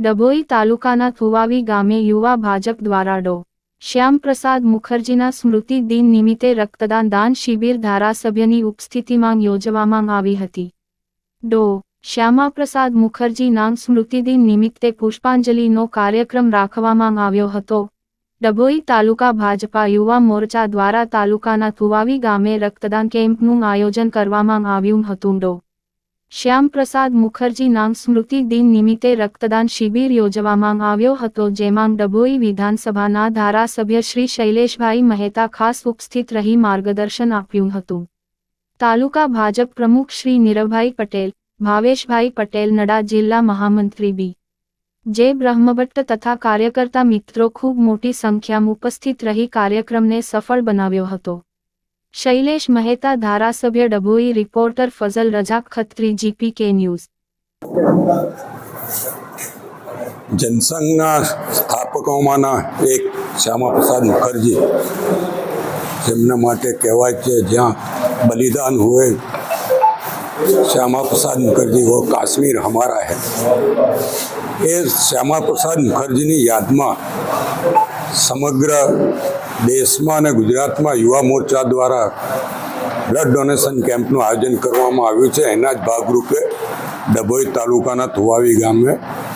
ડભોઈ તાલુકાના થુવાવી ગામે યુવા ભાજપ દ્વારા ડો. શ્યામપ્રસાદ મુખર્જીના સ્મૃતિ દિન નિમિત્તે રક્તદાન દાન શિબિર ધારાસભ્યની ઉપસ્થિતિમાં યોજવામાં આવી હતી. ડો. શ્યામાપ્રસાદ મુખર્જીના સ્મૃતિદિન નિમિત્તે પુષ્પાંજલિનો કાર્યક્રમ રાખવામાં આવ્યો હતો. ડભોઈ તાલુકા ભાજપા યુવા મોરચા દ્વારા તાલુકાના થુવાવી ગામે રક્તદાન કેમ્પનું આયોજન કરવામાં આવ્યું હતું ડો. શ્યામપ્રસાદ મુખર્જીના સ્મૃતિ દિન નિમિત્તે રક્તદાન શિબિર યોજવામાં આવ્યો હતો, જેમાં ડભોઈ વિધાનસભાના ધારાસભ્ય શ્રી શૈલેષભાઈ મહેતા ખાસ ઉપસ્થિત રહી માર્ગદર્શન આપ્યું હતું. તાલુકા ભાજપ પ્રમુખ શ્રી નીરવભાઈ પટેલ, ભાવેશભાઈ પટેલ, નડા જિલ્લા મહામંત્રી બી. જે બ્રહ્મભટ્ટ તથા કાર્યકર્તા મિત્રો ખૂબ મોટી સંખ્યામાં ઉપસ્થિત રહી કાર્યક્રમને સફળ બનાવ્યો હતો. શૈલેષ મહેતા ધારાસભ્ય ડભોઈ, રિપોર્ટર ફઝલ રજાક ખત્રી જીપી કે ન્યૂઝ. જનસંઘના સ્થાપકોમાંના એક શ્યામાપ્રસાદ મુખર્જી. જેમના માટે કહેવાય છે, જ્યાં બલિદાન હોય શ્યામા પ્રસાદ મુખર્જી વો કાશ્મીર હમારા હૈ. એ શ્યામા પ્રસાદ મુખર્જીની યાદમાં સમગ્ર દેશમાં અને ગુજરાતમાં યુવા મોરચા દ્વારા બ્લડ ડોનેશન કેમ્પનું આયોજન કરવામાં આવ્યું છે. એના જ ભાગરૂપે ડભોઈ તાલુકાના થુવાવી ગામે